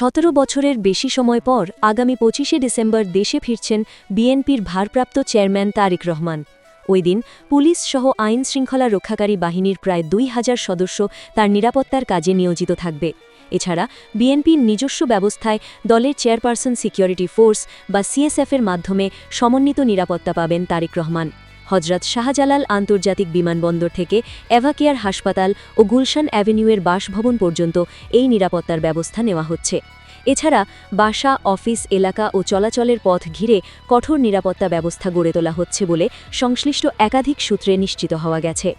সতেরো বছরের বেশি সময় পর আগামী পঁচিশে ডিসেম্বর দেশে ফিরছেন বিএনপির ভারপ্রাপ্ত চেয়ারম্যান তারিক রহমান। ওই দিন পুলিশ সহ আইন শৃঙ্খলা রক্ষাকারী বাহিনীর প্রায় দুই হাজার সদস্য তার নিরাপত্তার কাজে নিয়োজিত থাকবে। এছাড়া বিএনপির নিজস্ব ব্যবস্থায় দলের চেয়ারপারসন সিকিউরিটি ফোর্স বা সিএসএফের মাধ্যমে সমন্বিত নিরাপত্তা পাবেন তারিক রহমান। হজরত শাহজালাল আন্তর্জাতিক বিমানবন্দর থেকে অ্যাভাকেয়ার হাসপাতাল ও গুলশান অ্যাভিনিউয়ের বাসভবন পর্যন্ত এই নিরাপত্তার ব্যবস্থা নেওয়া হচ্ছে। এছাড়া বাসা, অফিস, এলাকা ও চলাচলের পথ ঘিরে কঠোর নিরাপত্তা ব্যবস্থা গড়ে তোলা হচ্ছে বলে সংশ্লিষ্ট একাধিক সূত্রে নিশ্চিত হওয়া গেছে।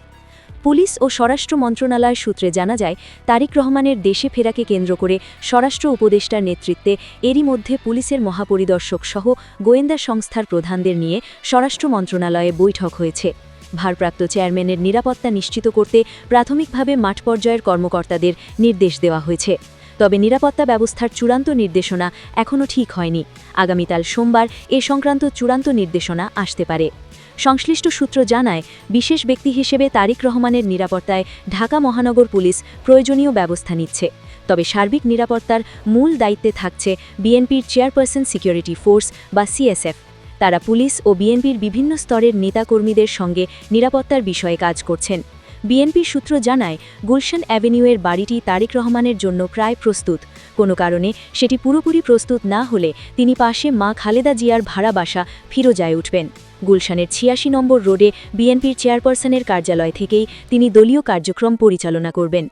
পুলিশ ও স্বরাষ্ট্র মন্ত্রণালয় সূত্রে জানা যায়, তারিক রহমানের দেশে ফেরাকে কেন্দ্র করে স্বরাষ্ট্র উপদেষ্টার নেতৃত্বে এরই মধ্যে পুলিশের মহাপরিদর্শক সহ গোয়েন্দা সংস্থার প্রধানদের নিয়ে স্বরাষ্ট্র মন্ত্রণালয়ে বৈঠক হয়েছে। ভারপ্রাপ্ত চেয়ারম্যানের নিরাপত্তা নিশ্চিত করতে প্রাথমিকভাবে মাঠ পর্যায়ের কর্মকর্তাদের নির্দেশ দেওয়া হয়েছে। তবে নিরাপত্তা ব্যবস্থার চূড়ান্ত নির্দেশনা এখনও ঠিক হয়নি। আগামীকাল সোমবার এ সংক্রান্ত চূড়ান্ত নির্দেশনা আসতে পারে। সংশ্লিষ্ট সূত্র জানায়, বিশেষ ব্যক্তি হিসেবে তারিক রহমানের নিরাপত্তায় ঢাকা মহানগর পুলিশ প্রয়োজনীয় ব্যবস্থা নিচ্ছে। তবে সার্বিক নিরাপত্তার মূল দায়িত্বে থাকছে বিএনপির চেয়ারপারসন সিকিউরিটি ফোর্স বা সিএসএফ। তারা পুলিশ ও বিএনপির বিভিন্ন স্তরের নেতাকর্মীদের সঙ্গে নিরাপত্তার বিষয়ে কাজ করছেন। বিএনপির সূত্র জানায়, গুলশান অ্যাভিনিউয়ের বাড়িটি তারিক রহমানের জন্য প্রায় প্রস্তুত। কোনো কারণে সেটি পুরোপুরি প্রস্তুত না হলে তিনি পাশে মা খালেদা জিয়ার ভাড়া বাসা ফিরোজায় উঠবেন। গুলশানের ছিয়াশি নম্বর রোডে বিএনপির চেয়ারপারসনের কার্যালয় থেকেই তিনি দলীয় কার্যক্রম পরিচালনা করবেন।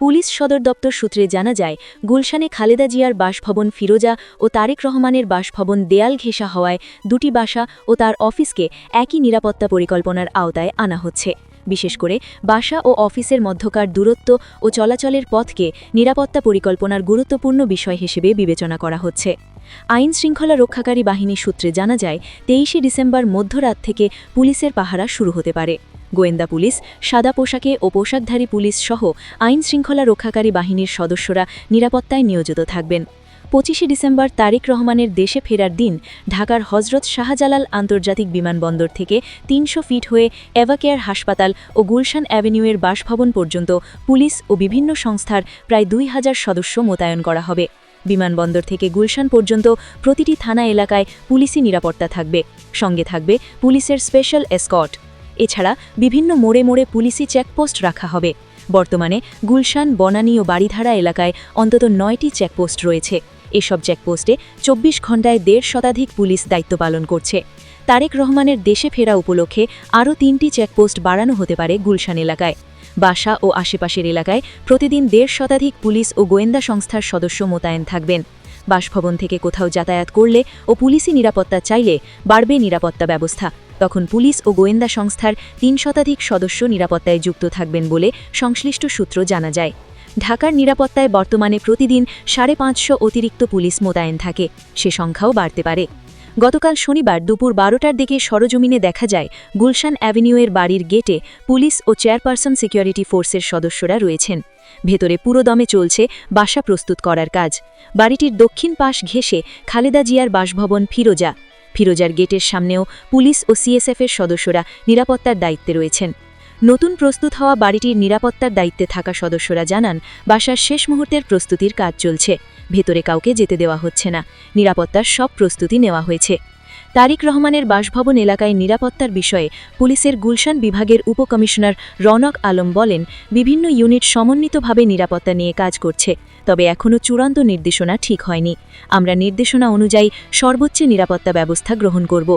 পুলিশ সদর দপ্তর সূত্রে জানা যায়, গুলশানে খালেদা জিয়ার বাসভবন ফিরোজা ও তারেক রহমানের বাসভবন দেয়াল ঘেঁষা হওয়ায় দুটি বাসা ও তার অফিসকে একই নিরাপত্তা পরিকল্পনার আওতায় আনা হচ্ছে। বিশেষ করে বাসা ও অফিসের মধ্যকার দূরত্ব ও চলাচলের পথকে নিরাপত্তা পরিকল্পনার গুরুত্বপূর্ণ বিষয় হিসেবে বিবেচনা করা হচ্ছে। আইন শৃঙ্খলা রক্ষাকারী বাহিনী সূত্রে জানা যায়, তেইশে ডিসেম্বর মধ্যরাত থেকে পুলিশের পাহারা শুরু হতে পারে। গোয়েন্দা পুলিশ, সাদা পোশাকে ও পোশাকধারী পুলিশ সহ আইন শৃঙ্খলা রক্ষাকারী বাহিনীর সদস্যরা নিরাপত্তায় নিয়োজিত থাকবেন। পঁচিশে ডিসেম্বর তারিক রহমানের দেশে ফেরার দিন, ঢাকার হজরত শাহজালাল আন্তর্জাতিক বিমানবন্দর থেকে তিনশো ফিট হয়ে এভাকেয়ার হাসপাতাল ও গুলশান অ্যাভিনিউয়ের বাসভবন পর্যন্ত পুলিশ ও বিভিন্ন সংস্থার প্রায় দুই হাজার সদস্য মোতায়েন করা হবে। বিমানবন্দর থেকে গুলশান পর্যন্ত প্রতিটি থানা এলাকায় পুলিশি নিরাপত্তা থাকবে। সঙ্গে থাকবে পুলিশের স্পেশাল এসকট এছাড়া বিভিন্ন মোড়ে মোড়ে পুলিশি চেকপোস্ট রাখা হবে। বর্তমানে গুলশান, বনানী ও বাড়িধারা এলাকায় অন্তত নয়টি চেকপোস্ট রয়েছে। এসব চেকপোস্টে চব্বিশ ঘণ্টায় দেড় শতাধিক পুলিশ দায়িত্ব পালন করছে। তারেক রহমানের দেশে ফেরা উপলক্ষে আরও তিনটি চেকপোস্ট বাড়ানো হতে পারে গুলশান এলাকায়। বাসা ও আশেপাশের এলাকায় প্রতিদিন দেড় শতাধিক পুলিশ ও গোয়েন্দা সংস্থার সদস্য মোতায়েন থাকবেন। বাসভবন থেকে কোথাও যাতায়াত করলে ও পুলিশি নিরাপত্তা চাইলে বাড়বে নিরাপত্তা ব্যবস্থা। তখন পুলিশ ও গোয়েন্দা সংস্থার তিন শতাধিক সদস্য নিরাপত্তায় যুক্ত থাকবেন বলে সংশ্লিষ্ট সূত্র জানা যায়। ঢাকার নিরাপত্তায় বর্তমানে প্রতিদিন সাড়ে পাঁচশো অতিরিক্ত পুলিশ মোতায়েন থাকে, সে সংখ্যাও বাড়তে পারে। গতকাল শনিবার দুপুর বারোটার দিকে সরজমিনে দেখা যায়, গুলশান অ্যাভিনিউয়ের বাড়ির গেটে পুলিশ ও চেয়ারপারসন সিকিউরিটি ফোর্সের সদস্যরা রয়েছেন। ভেতরে পুরোদমে চলছে বাসা প্রস্তুত করার কাজ। বাড়িটির দক্ষিণ পাশ ঘেঁষে খালেদা জিয়ার বাসভবন ফিরোজা ফিরোজার গেটের সামনেও পুলিশ ও সিএসএফের সদস্যরা নিরাপত্তার দায়িত্বে রয়েছেন। নতুন প্রস্তুত হওয়া বাড়িটির নিরাপত্তার দায়িত্বে থাকা সদস্যরা জানান, বাসার শেষ মুহূর্তের প্রস্তুতির কাজ চলছে। ভেতরে কাউকে যেতে দেওয়া হচ্ছে না। নিরাপত্তার সব প্রস্তুতি নেওয়া হয়েছে। তারিক রহমানের বাসভবন এলাকায় নিরাপত্তার বিষয়ে পুলিশের গুলশান বিভাগের উপকমিশনার রনক আলম বলেন, বিভিন্ন ইউনিট সমন্বিতভাবে নিরাপত্তা নিয়ে কাজ করছে, তবে এখনও চূড়ান্ত নির্দেশনা ঠিক হয়নি। আমরা নির্দেশনা অনুযায়ী সর্বোচ্চ নিরাপত্তা ব্যবস্থা গ্রহণ করব।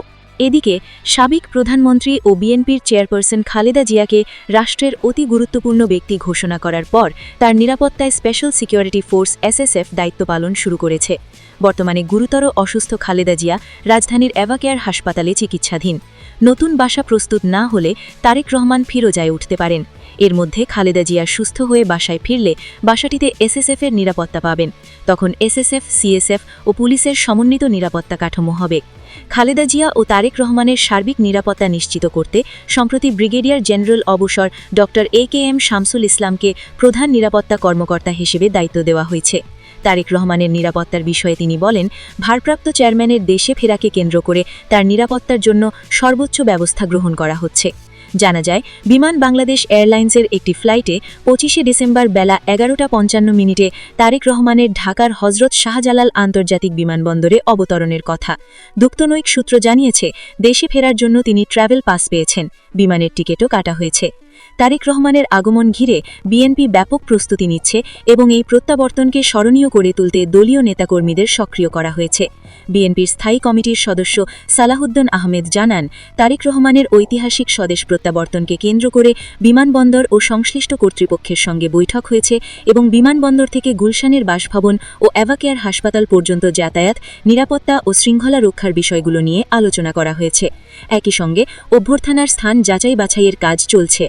এদিকে সাবেক প্রধানমন্ত্রী ও বিএনপির চেয়ারপারসন খালেদা জিয়াকে রাষ্ট্রের অতি গুরুত্বপূর্ণ ব্যক্তি ঘোষণা করার পর তার নিরাপত্তায় স্পেশাল সিকিউরিটি ফোর্স এসএসএফ দায়িত্ব পালন শুরু করেছে। বর্তমানে গুরুতর অসুস্থ খালেদা জিয়া রাজধানীর অ্যাভাকেয়ার হাসপাতালে চিকিৎসাধীন। নতুন বাসা প্রস্তুত না হলে তারেক রহমান ফিরোজায় উঠতে পারেন। এর মধ্যে খালেদা জিয়া সুস্থ হয়ে বাসায় ফিরলে বাসাটিতে এসএসএফের নিরাপত্তা পাবেন। তখন এসএসএফ, সিএসএফ ও পুলিশের সমন্বিত নিরাপত্তা কাঠামো হবে। খালেদা জিয়া ও তারেক রহমানের সার্বিক নিরাপত্তা নিশ্চিত করতে সম্প্রতি ব্রিগেডিয়ার জেনারেল অবসর ড এ কে এম শামসুল ইসলামকে প্রধান নিরাপত্তা কর্মকর্তা হিসেবে দায়িত্ব দেওয়া হয়েছে। তারেক রহমানের নিরাপত্তার বিষয়ে তিনি বলেন, ভারপ্রাপ্ত চেয়ারম্যানের দেশে ফেরাকে কেন্দ্র করে তার নিরাপত্তার জন্য সর্বোচ্চ ব্যবস্থা গ্রহণ করা হচ্ছে। জানা যায়, বিমান বাংলাদেশ এয়ারলাইন্সের একটি ফ্লাইটে পঁচিশে ডিসেম্বর বেলা এগারোটা পঞ্চান্ন মিনিটে তারেক রহমানের ঢাকার হজরত শাহজালাল আন্তর্জাতিক বিমানবন্দরে অবতরণের কথা। দুক্তনৈক সূত্র জানিয়েছে, দেশে ফেরার জন্য তিনি ট্রাভেল পাস পেয়েছেন। বিমানের টিকিটও কাটা হয়েছে। তারেক রহমানের আগমন ঘিরে বিএনপি ব্যাপক প্রস্তুতি নিচ্ছে এবং এই প্রত্যাবর্তনকে স্মরণীয় করে তুলতে দলীয় নেতাকর্মীদের সক্রিয় করা হয়েছে। বিএনপির স্থায়ী কমিটির সদস্য সালাহুদ্দিন আহমেদ জানান, তারেক রহমানের ঐতিহাসিক স্বদেশ প্রত্যাবর্তনকে কেন্দ্র করে বিমানবন্দর ও সংশ্লিষ্ট কর্তৃপক্ষের সঙ্গে বৈঠক হয়েছে এবং বিমানবন্দর থেকে গুলশানের বাসভবন ও অ্যাভাকেয়ার হাসপাতাল পর্যন্ত যাতায়াত, নিরাপত্তা ও শৃঙ্খলা রক্ষার বিষয়গুলো নিয়ে আলোচনা করা হয়েছে। একই সঙ্গে অভ্যর্থানার স্থান যাচাই বাছাইয়ের কাজ চলছে।